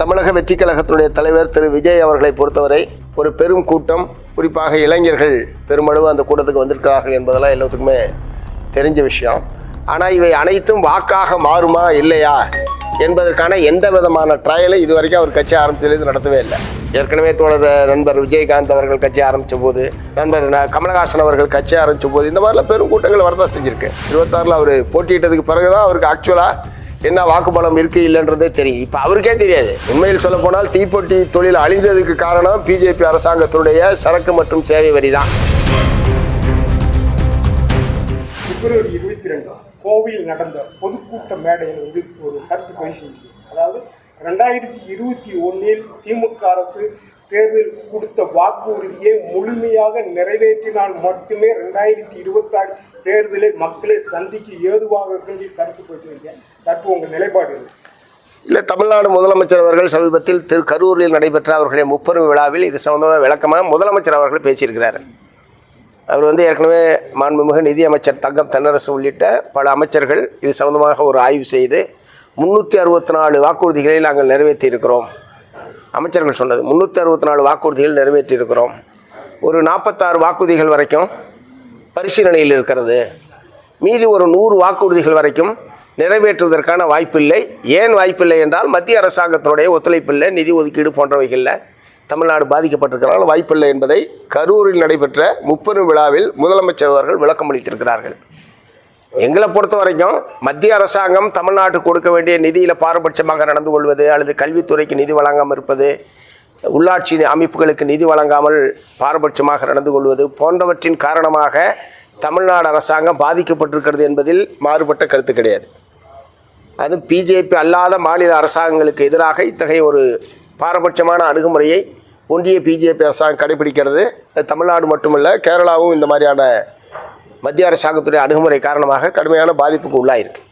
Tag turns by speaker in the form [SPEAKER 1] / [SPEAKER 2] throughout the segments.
[SPEAKER 1] தமிழக வெற்றி கழகத்தினுடைய தலைவர் திரு விஜய் அவர்களை பொறுத்தவரை ஒரு பெரும் கூட்டம் குறிப்பாக இளைஞர்கள் பெருமளவு அந்த கூட்டத்துக்கு வந்திருக்கிறார்கள் என்பதெல்லாம் எல்லாத்துக்குமே தெரிஞ்ச விஷயம். ஆனால் இவை அனைத்தும் வாக்காக மாறுமா இல்லையா? என்பதற்கான எந்த விதமான ட்ரையலை இதுவரைக்கும் அவர் கட்சி ஆரம்பித்ததுலேருந்து நடத்தவே இல்லை. ஏற்கனவே தோழர் நண்பர் விஜயகாந்த் அவர்கள் கட்சி ஆரம்பித்த போது நண்பர் கமலஹாசன் அவர்கள் கட்சி ஆரம்பித்த போது இந்த மாதிரிலாம் பெரும் கூட்டங்கள் வரதான் செஞ்சுருக்கு. இருபத்தாறில் அவர் போட்டியிட்டதுக்கு பிறகு தான் அவருக்கு ஆக்சுவலாக என்ன வாக்குபலம் இருக்கு இல்லைன்றதே தெரியும். இப்போ அவருக்கே தெரியாது. உண்மையில் சொல்ல போனால் தீப்பொட்டி தொழில் அழிந்ததுக்கு காரணம் பிஜேபி அரசாங்கத்தினுடைய சரக்கு மற்றும் சேவை வரி தான்
[SPEAKER 2] பிப்ரவரி இருபத்தி ரெண்டு கோவையில் நடந்த பொதுக்கூட்ட மேடையில் வந்து ஒரு கருத்து பயிற்சி அதாவது ரெண்டாயிரத்தி இருபத்தி ஒன்றில் திமுக அரசு தேர்தல் கொடுத்த வாக்குறுதியை முழுமையாக நிறைவேற்றினால் மட்டுமே ரெண்டாயிரத்தி இருபத்தாறு தேர்தலில் மக்களை சந்திக்க ஏதுவாக இருக்கின்ற என்று கருத்து பேசுகிறீங்க தற்போது உங்கள் நிலைப்பாடு
[SPEAKER 1] இல்லை தமிழ்நாடு முதலமைச்சர் அவர்கள் சமீபத்தில் திரு கரூரில் நடைபெற்ற அவர்களுடைய முப்பெரும் விழாவில் இது சம்பந்தமாக விளக்கமாக முதலமைச்சர் அவர்கள் பேசியிருக்கிறார். அவர் வந்து ஏற்கனவே மாண்புமிகு நிதியமைச்சர் தங்கம் தென்னரசு உள்ளிட்ட பல அமைச்சர்கள் இது சம்பந்தமாக ஒரு ஆய்வு செய்து முந்நூற்றி அறுபத்தி நாலு வாக்குறுதிகளை நாங்கள் நிறைவேற்றியிருக்கிறோம். அமைச்சர்கள் சொன்னது முந்நூற்றி அறுபத்தி நாலு வாக்குறுதிகள் நிறைவேற்றியிருக்கிறோம். ஒரு நாற்பத்தாறு வாக்குறுதிகள் வரைக்கும் பரிசீலனையில் இருக்கிறது. மீதி ஒரு நூறு வாக்குறுதிகள் வரைக்கும் நிறைவேற்றுவதற்கான வாய்ப்பில்லை. ஏன் வாய்ப்பில்லை என்றால் மத்திய அரசாங்கத்தினுடைய ஒத்துழைப்பில்லை. நிதி ஒதுக்கீடு போன்றவைகளில் தமிழ்நாடு பாதிக்கப்பட்டிருக்கிறார்கள் வாய்ப்பில்லை என்பதை கரூரில் நடைபெற்ற முப்பெரும் விழாவில் முதலமைச்சர் அவர்கள் விளக்கம் அளித்திருக்கிறார்கள். எங்களை பொறுத்த வரைக்கும் மத்திய அரசாங்கம் தமிழ்நாட்டுக்கு கொடுக்க வேண்டிய நிதியில் பாரபட்சமாக நடந்து கொள்வது அல்லது கல்வித்துறைக்கு நிதி வழங்காமல் இருப்பது உள்ளாட்சி அமைப்புகளுக்கு நிதி வழங்காமல் பாரபட்சமாக நடந்து கொள்வது போன்றவற்றின் காரணமாக தமிழ்நாடு அரசாங்கம் பாதிக்கப்பட்டிருக்கிறது என்பதில் மாறுபட்ட கருத்து கிடையாது. அது பிஜேபி அல்லாத மாநில அரசாங்கங்களுக்கு எதிராக இத்தகைய ஒரு பாரபட்சமான அணுகுமுறையை ஒன்றிய பிஜேபி அரசாங்கம் கடைபிடிக்கிறது. அது தமிழ்நாடு மட்டுமல்ல கேரளாவும் இந்த மாதிரியான மத்திய அரசாங்கத்துடைய அணுகுமுறை காரணமாக கடுமையான பாதிப்புக்கு உள்ளாயிருக்கு.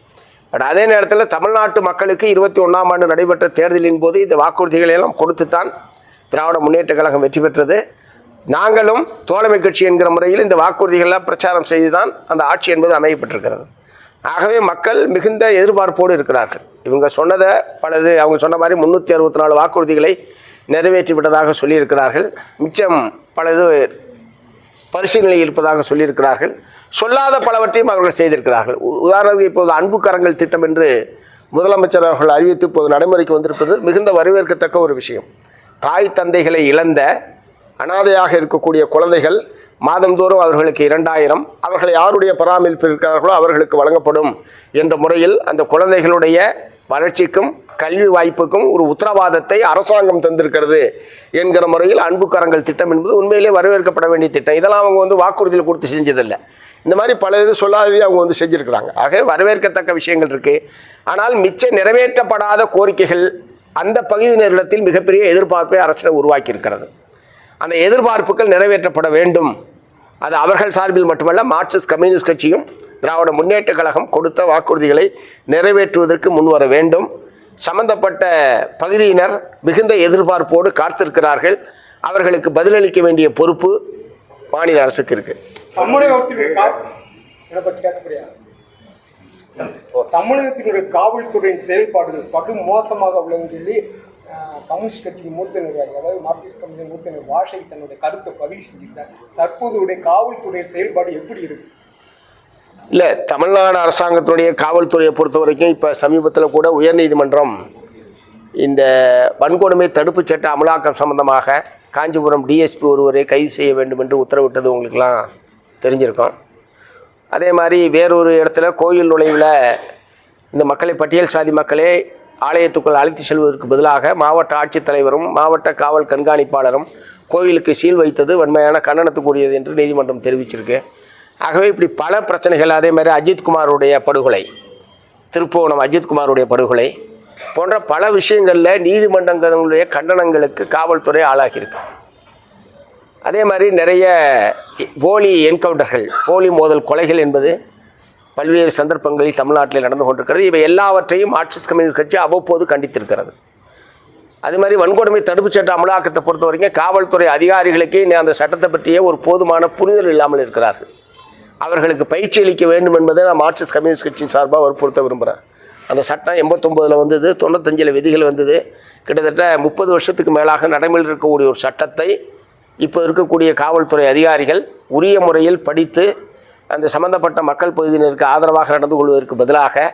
[SPEAKER 1] பட் அதே நேரத்தில் தமிழ்நாட்டு மக்களுக்கு இருபத்தி ஒன்றாம் ஆண்டு நடைபெற்ற தேர்தலின் போது இந்த வாக்குறுதிகளை எல்லாம் கொடுத்துத்தான் திராவிட முன்னேற்ற கழகம் வெற்றி பெற்றது. நாங்களும் தோழமை கட்சி என்கிற முறையில் இந்த வாக்குறுதிகளெல்லாம் பிரச்சாரம் செய்து தான் அந்த ஆட்சி என்பது அமையப்பட்டிருக்கிறது. ஆகவே மக்கள் மிகுந்த எதிர்பார்ப்போடு இருக்கிறார்கள். இவங்க சொன்னதை பலது அவங்க சொன்ன மாதிரி முந்நூற்றி அறுபத்தி நாலு வாக்குறுதிகளை நிறைவேற்றி விட்டதாக சொல்லியிருக்கிறார்கள். மிச்சம் பலது பரிசீலனையில் இருப்பதாக சொல்லியிருக்கிறார்கள். சொல்லாத பலவற்றையும் அவர்கள் செய்திருக்கிறார்கள். உதாரணத்துக்கு இப்போது அன்பு கரங்கள் திட்டம் என்று முதலமைச்சர் அவர்கள் அறிவித்து இப்போது நடைமுறைக்கு வந்திருப்பது மிகுந்த வரவேற்கத்தக்க ஒரு விஷயம். தாய் தந்தைகளை இழந்த அனாதையாக இருக்கக்கூடிய குழந்தைகள் மாதந்தோறும் அவர்களுக்கு இரண்டாயிரம் அவர்கள் யாருடைய பராமரிப்பு இருக்கிறார்களோ அவர்களுக்கு வழங்கப்படும் என்ற முறையில் அந்த குழந்தைகளுடைய வளர்ச்சிக்கும் கல்வி வாய்ப்புக்கும் ஒரு உத்தரவாதத்தை அரசாங்கம் தந்திருக்கிறது என்கிற முறையில் அன்புக்கரங்கள் திட்டம் என்பது உண்மையிலே வரவேற்கப்பட வேண்டிய திட்டம். இதெல்லாம் அவங்க வந்து வாக்குறுதியில் கொடுத்து செஞ்சதில்லை. இந்த மாதிரி பல இது சொல்லாதே அவங்க வந்து செஞ்சுருக்கிறாங்க. ஆக வரவேற்கத்தக்க விஷயங்கள் இருக்குது ஆனால் மிச்ச நிறைவேற்றப்படாத கோரிக்கைகள் அந்த பகுதியினரிடத்தில் மிகப்பெரிய எதிர்பார்ப்பை அரசிடம் உருவாக்கி இருக்கிறது அந்த எதிர்பார்ப்புகள் நிறைவேற்றப்பட வேண்டும். அது அவர்கள் சார்பில் மட்டுமல்ல மார்க்சிஸ்ட் கம்யூனிஸ்ட் கட்சியும் திராவிட முன்னேற்ற கழகம் கொடுத்த வாக்குறுதிகளை நிறைவேற்றுவதற்கு முன்வர வேண்டும். சம்பந்தப்பட்ட பகுதியினர் மிகுந்த எதிர்பார்ப்போடு காத்திருக்கிறார்கள். அவர்களுக்கு பதிலளிக்க வேண்டிய பொறுப்பு மாநில அரசுக்கு இருக்குது
[SPEAKER 2] தமிழகத்தினுடைய காவல்துறையின் செயல்பாடுகள் படு மோசமாக உள்ளதுன்னு சொல்லி கம்யூனிஸ்ட் கட்சியின் மூத்த நிர்வாகி அதாவது மார்க்சிஸ்ட் கம்யூனிஸ்ட் மூத்த நிர்வாகி வாஷை தன்னுடைய கருத்தை பதிவு செஞ்சிருந்தார் தற்போதைய காவல்துறையின் செயல்பாடு எப்படி இருக்கு?
[SPEAKER 1] இல்லை தமிழ்நாடு அரசாங்கத்தினுடைய காவல்துறையை பொறுத்த வரைக்கும் இப்போ சமீபத்தில் கூட உயர்நீதிமன்றம் இந்த வன்கொடுமை தடுப்புச் சட்ட அமலாக்கம் சம்பந்தமாக காஞ்சிபுரம் டிஎஸ்பி ஒருவரை கைது செய்ய வேண்டும் என்று உத்தரவிட்டது உங்களுக்கெல்லாம் தெரிஞ்சிருக்கும். அதே மாதிரி வேறொரு இடத்துல கோயில் நுழைவில் இந்த மக்களை பட்டியல் சாதி மக்களே ஆலயத்துக்குள் அழைத்து செல்வதற்கு பதிலாக மாவட்ட ஆட்சித்தலைவரும் மாவட்ட காவல் கண்காணிப்பாளரும் கோவிலுக்கு சீல் வைத்தது வன்மையான கண்டனத்துக்குரியது என்று நீதிமன்றம் தெரிவிச்சிருக்கு. ஆகவே இப்படி பல பிரச்சனைகள் அதே மாதிரி அஜித்குமாருடைய படுகொலை திருப்புவனம் அஜித்குமாருடைய படுகொலை போன்ற பல விஷயங்களில் நீதிமன்றங்களுடைய கண்டனங்களுக்கு காவல்துறை ஆளாகியிருக்கு. அதே மாதிரி நிறைய போலி என்கவுண்டர்கள் போலி மோதல் கொலைகள் என்பது பல்வேறு சந்தர்ப்பங்களில் தமிழ்நாட்டில் நடந்து கொண்டிருக்கிறது. இவை எல்லாவற்றையும் மார்க்சிஸ்ட் கம்யூனிஸ்ட் கட்சி அவ்வப்போது கண்டித்திருக்கிறது. அது மாதிரி வன்கொடுமை தடுப்புச் சட்ட அமலாக்கத்தை பொறுத்த வரைக்கும் காவல்துறை அதிகாரிகளுக்கே அந்த சட்டத்தை பற்றிய ஒரு போதுமான புரிதல் இல்லாமல் இருக்கிறார்கள். அவர்களுக்கு பயிற்சி அளிக்க வேண்டும் என்பதை நான் மார்க்சிஸ்ட் கம்யூனிஸ்ட் கட்சியின் சார்பாக வற்புறுத்த விரும்புகிறேன் அந்த சட்டம் எண்பத்தொம்போதில் வந்தது தொண்ணூத்தஞ்சில் விதிகள் வந்தது. கிட்டத்தட்ட முப்பது வருஷத்துக்கு மேலாக நடைமுறையில் இருக்கக்கூடிய ஒரு சட்டத்தை இப்போ இருக்கக்கூடிய காவல்துறை அதிகாரிகள் உரிய முறையில் படித்து அந்த சம்பந்தப்பட்ட மக்கள் பகுதியினருக்கு ஆதரவாக நடந்து கொள்வதற்கு பதிலாக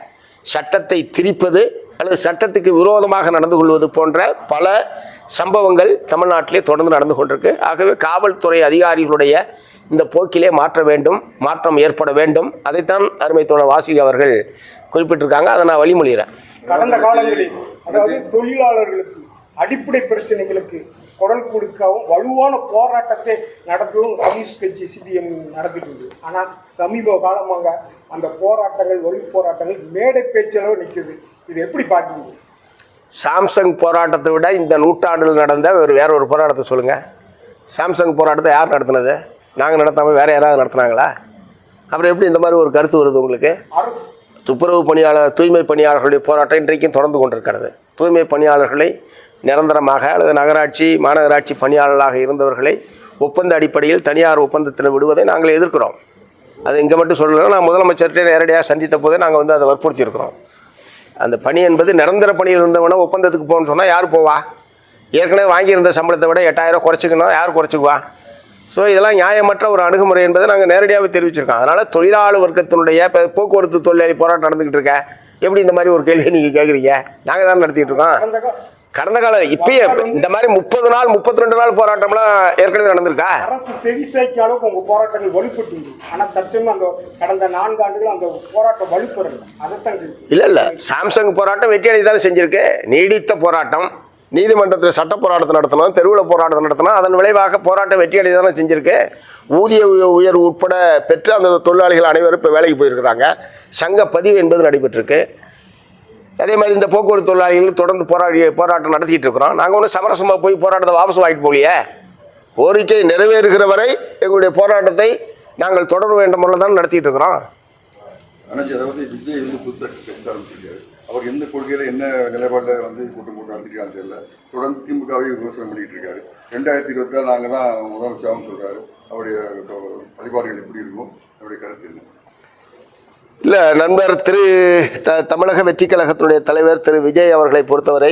[SPEAKER 1] சட்டத்தை திரிப்பது அல்லது சட்டத்துக்கு விரோதமாக நடந்து கொள்வது போன்ற பல சம்பவங்கள் தமிழ்நாட்டிலே தொடர்ந்து நடந்து கொண்டிருக்கு. ஆகவே காவல்துறை அதிகாரிகளுடைய இந்த போக்கிலே மாற்ற வேண்டும் மாற்றம் ஏற்பட வேண்டும். அதைத்தான் அருமை தோழர் வாசிக அவர்கள் குறிப்பிட்டிருக்காங்க. அதை நான் வழிமொழிகிறேன்
[SPEAKER 2] கடந்த காலங்களில் அதாவது தொழிலாளர்களுக்கு அடிப்படை பிரச்சனைகளுக்கு குரல் கொடுக்கவும் வலுவான போராட்டத்தை நடத்தவும் கம்யூனிஸ்ட் கட்சி சிபிஎம் நடத்திட்டு ஆனால் சமீப காலமாக அந்த போராட்டங்கள் வழி போராட்டங்கள் மேடை பேச்சளவு நிற்குது. இது எப்படி பார்க்குறீங்க?
[SPEAKER 1] சாம்சங் போராட்டத்தை விட இந்த நூற்றாண்டில் நடந்த ஒரு வேற ஒரு போராட்டத்தை சொல்லுங்கள் சாம்சங் போராட்டத்தை யார் நடத்துனது? நாங்கள் நடத்தாமல் வேறு யாராவது நடத்துனாங்களா? அப்புறம் எப்படி இந்த மாதிரி ஒரு கருத்து வருது உங்களுக்கு? துப்புரவு பணியாளர் தூய்மை பணியாளர்களுடைய போராட்டம் இன்றைக்கும் தொடர்ந்து கொண்டிருக்கிறது. தூய்மை பணியாளர்களை நிரந்தரமாக அல்லது நகராட்சி மாநகராட்சி பணியாளர்களாக இருந்தவர்களை ஒப்பந்த அடிப்படையில் தனியார் ஒப்பந்தத்தில் விடுவதை நாங்கள் எதிர்க்கிறோம். அது இங்கே மட்டும் சொல்லலாம் நான் முதலமைச்சர்கிட்ட நேரடியாக சந்தித்த போதே நாங்கள் வந்து அதை வற்புறுத்தியிருக்கிறோம். அந்த பணி என்பது நிரந்தர பணியில் இருந்தவன ஒப்பந்தத்துக்கு போகணும்னு சொன்னால் யார் போவா? ஏற்கனவே வாங்கியிருந்த சம்பளத்தை விட எட்டாயிரம் குறைச்சிக்கணும் யார் குறைச்சிக்குவா? ஸோ இதெல்லாம் நியாயமற்ற ஒரு அணுகுமுறை என்பதை நாங்கள் நேரடியாகவே தெரிவிச்சிருக்கோம். அதனால் தொழிலாளர் வர்க்கத்தினுடைய இப்போ போக்குவரத்து தொழிலாளி போராட்டம் நடந்துக்கிட்டு இருக்க. எப்படி இந்த மாதிரி ஒரு கேள்வியை நீங்கள் கேட்குறீங்க நாங்கள் தான் நடத்திட்டு இருக்கோம்.
[SPEAKER 2] கடந்த கா-
[SPEAKER 1] கடந்த காலம் இப்பயே இந்த மாதிரி முப்பது நாள் முப்பத்தி ரெண்டு நாள் போராட்டம்லாம் ஏற்கனவே நடந்திருக்கா?
[SPEAKER 2] அரசு செவிசாய்க்க அளவுக்கு உங்கள் போராட்டங்கள் வலுப்பட்டு ஆனால் தற்சமயம் அந்த கடந்த நான்கு ஆண்டுகள் அந்த போராட்டம் வலுப்படலை அதைத்தான்.
[SPEAKER 1] இல்லை இல்லை. சாம்சங் போராட்டம் வெற்றி அடை தானே செஞ்சிருக்கு. நீடித்த போராட்டம். நீதிமன்றத்தில் சட்ட போராட்டத்தை நடத்தணும் தெருவில் போராட்டத்தை நடத்தணும். அதன் விளைவாக போராட்டம் வெற்றி அடை தானே செஞ்சிருக்கு. ஊதிய உய- உயர்வு உட்பட பெற்று அந்த தொழிலாளிகள் அனைவரும் இப்போ வேலைக்கு போயிருக்கிறாங்க. சங்க பதிவு என்பது நடைபெற்றிருக்கு. அதே மாதிரி இந்த போக்குவரத்து தொழிலாளிகள் தொடர்ந்து போராடி போராட்டம் நடத்திட்டு இருக்கிறோம். நாங்கள் ஒன்றும் சமரசமாக போய் போராட்டத்தை வாபஸ் வாங்கிட்டு போகலையே. கோரிக்கை நிறைவேறுகிற வரை எங்களுடைய போராட்டத்தை நாங்கள் தொடர வேண்டும் முறையில் தான் நடத்திட்டு இருக்கிறோம்.
[SPEAKER 3] அண்ணாச்சி அதாவது விஜய் வந்து புதுசாக கட்சி ஆரம்பிச்சிருக்காரு. அவர் எந்த கொள்கையில் என்ன நிலைப்பாட்டில் வந்து கூட்டம் கூட்டம் நடத்திருக்கான்னு தெரியல. தொடர்ந்து திமுகவை விமர்சனம் பண்ணிட்டு இருக்காரு. ரெண்டாயிரத்தி இருபத்தாறு நாங்கள் தான் முதலமைச்சராகவும் சொல்கிறாரு அவருடைய வழிபாடுகள் எப்படி இருக்கும்? அவருடைய கருத்து என்ன?
[SPEAKER 1] இல்லை நண்பர் திரு த தமிழக வெற்றி கழகத்தினுடைய தலைவர் திரு விஜய் அவர்களை பொறுத்தவரை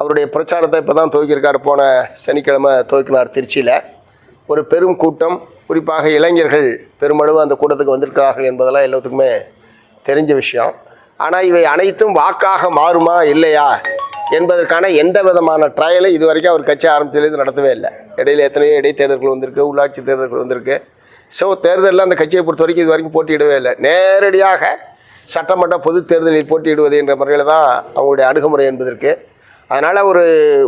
[SPEAKER 1] அவருடைய பிரச்சாரத்தை இப்போ தான் துவக்கியிருக்காரு. போன சனிக்கிழமை துவக்கினார் திருச்சியில். ஒரு பெரும் கூட்டம் குறிப்பாக இளைஞர்கள் பெருமளவு அந்த கூட்டத்துக்கு வந்திருக்கிறார்கள் என்பதெல்லாம் எல்லாத்துக்குமே தெரிஞ்ச விஷயம். ஆனால் இவை அனைத்தும் வாக்காக மாறுமா இல்லையா என்பதற்கான எந்த விதமான ட்ரையலை இது வரைக்கும் அவர் கட்சி ஆரம்பத்திலேருந்து நடத்தவே இல்லை. இடையில எத்தனையோ இடைத்தேர்தல்கள் வந்திருக்கு உள்ளாட்சி தேர்தல்கள் வந்திருக்கு. ஸோ தேர்தலில் அந்த கட்சியை பொறுத்த வரைக்கும் இது வரைக்கும் போட்டியிடவே இல்லை. நேரடியாக சட்டமன்ற பொது தேர்தலில் போட்டியிடுவது என்ற முறையில் தான் அவங்களுடைய அணுகுமுறை என்பதற்கு அதனால் ஒரு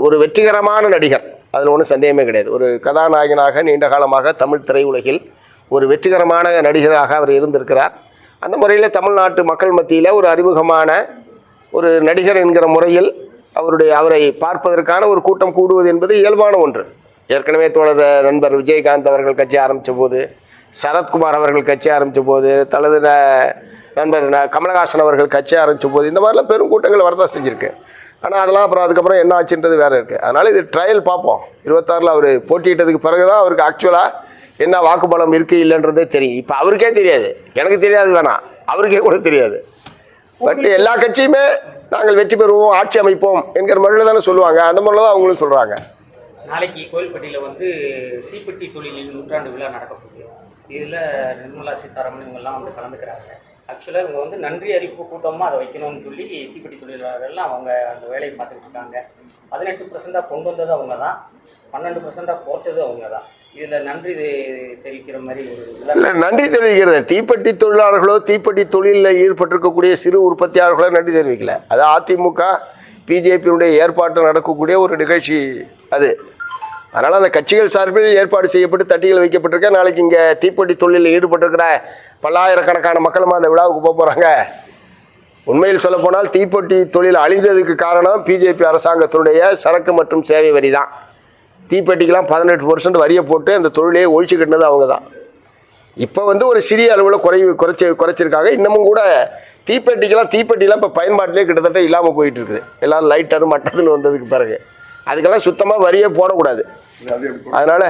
[SPEAKER 1] ஒரு வெற்றிகரமான நடிகர் அதில் ஒன்றும் சந்தேகமே கிடையாது. ஒரு கதாநாயகனாக நீண்ட காலமாக தமிழ் திரையுலகில் ஒரு வெற்றிகரமான நடிகராக அவர் இருந்திருக்கிறார். அந்த முறையில் தமிழ்நாட்டு மக்கள் மத்தியில் ஒரு அறிமுகமான ஒரு நடிகர் என்கிற முறையில் அவருடைய அவரை பார்ப்பதற்கான ஒரு கூட்டம் கூடுவது என்பது இயல்பான ஒன்று. ஏற்கனவே தோழர் நண்பர் விஜயகாந்த் அவர்கள் கட்சி ஆரம்பித்த போது சரத்குமார் அவர்கள் கட்சி ஆரம்பித்த போது தனது ந- நண்பர் கமலஹாசன் அவர்கள் கட்சி ஆரம்பித்த போது இந்த மாதிரிலாம் பெரும் கூட்டங்கள் வரதான் செஞ்சுருக்கு. ஆனால் அதெல்லாம் அப்புறம் அதுக்கப்புறம் என்ன ஆச்சுன்றது வேறு இருக்குது அதனால் இது ட்ரையல் பார்ப்போம். இருபத்தாறில் அவர் போட்டியிட்டதுக்கு பிறகு தான் அவருக்கு ஆக்சுவலாக என்ன வாக்குப்பலம் இருக்குது இல்லைன்றதே தெரியும். இப்போ அவருக்கே தெரியாது. எனக்கு தெரியாது வேணாம் அவருக்கே கூட தெரியாது. பட் எல்லா கட்சியுமே நாங்கள் வெற்றி பெறுவோம் ஆட்சி அமைப்போம் என்கிற முறையில் தானே சொல்லுவாங்க. அந்த முறையில் தான் அவங்களும் சொல்கிறாங்க
[SPEAKER 4] நாளைக்கு கோயில்பட்டியில் வந்து தீப்பெட்டி தொழிலின் நூற்றாண்டு விழா நடக்க போகுது. இதில் நிர்மலா சீதாராமன் இவங்கெல்லாம் வந்து கலந்துக்கிறாங்க. ஆக்சுவலாக இவங்க வந்து நன்றி அறிவிப்பு கூட்டமாக அதை வைக்கணும்னு சொல்லி தீப்பெட்டி தொழிலாளர்கள்லாம் அவங்க அந்த வேலையை பார்த்துக்கிட்டு இருக்காங்க. பதினெட்டு பர்சண்டாக கொண்டு வந்தது அவங்க தான். பன்னெண்டு பர்சண்டாக குறைச்சது அவங்க தான். இதில் நன்றி தெரிவிக்கிற மாதிரி ஒரு
[SPEAKER 1] இல்லை நன்றி தெரிவிக்கிறது. தீப்பெட்டி தொழிலாளர்களோ தீப்பெட்டி தொழிலில் ஈடுபட்டிருக்கக்கூடிய சிறு உற்பத்தியாளர்களோ நன்றி தெரிவிக்கல. அது அதிமுக பிஜேபியினுடைய ஏற்பாட்டில் நடக்கக்கூடிய ஒரு நிகழ்ச்சி அது. அதனால் அந்த கட்சிகள் சார்பில் ஏற்பாடு செய்யப்பட்டு தட்டிகள் வைக்கப்பட்டிருக்க நாளைக்கு இங்கே தீப்பெட்டி தொழிலில் ஈடுபட்டிருக்கிற பல்லாயிரக்கணக்கான மக்களும் அந்த விழாவுக்கு போக போகிறாங்க உண்மையில் சொல்லப்போனால் தீப்பெட்டி தொழில் அழிந்ததுக்கு காரணம் பிஜேபி அரசாங்கத்தினுடைய சரக்கு மற்றும் சேவை வரி தான் தீப்பெட்டிக்கெலாம் பதினெட்டு பர்சன்ட் வரியை போட்டு அந்த தொழிலையே ஒழிச்சுக்கிட்டது அவங்க தான் இப்போ வந்து ஒரு சிறிய அளவில் குறை குறைச்சி குறைச்சிருக்காங்க. இன்னமும் கூட தீப்பெட்டிக்கெலாம் தீப்பெட்டிலாம் இப்போ பயன்பாட்டிலே கிட்டத்தட்ட இல்லாமல் போயிட்டுருக்குது எல்லோரும் எல்லாம் லைட்டர் மட்டதுன்னு வந்ததுக்கு பிறகு. அதுக்கெல்லாம் சுத்தமாக வரியே போடக்கூடாது. அதனால?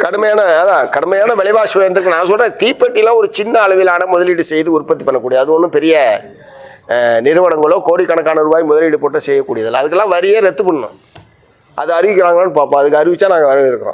[SPEAKER 1] கடுமையான அதான் கடுமையான விலைவாசி உயர்ந்திருக்கு. நான் சொல்கிறேன் தீப்பெட்டிலாம் ஒரு சின்ன அளவிலான முதலீடு செய்து உற்பத்தி பண்ணக்கூடிய அது ஒன்றும் பெரிய நிறுவனங்களோ கோடிக்கணக்கான ரூபாய் முதலீடு போட்டு செய்யக்கூடியதில்லை. அதுக்கெல்லாம் வரியே ரத்து பண்ணணும். அது அறிவிக்கிறாங்களான்னு பார்ப்போம். அதுக்கு அறிவிச்சா நாங்கள் வரவேற்கிறோம்.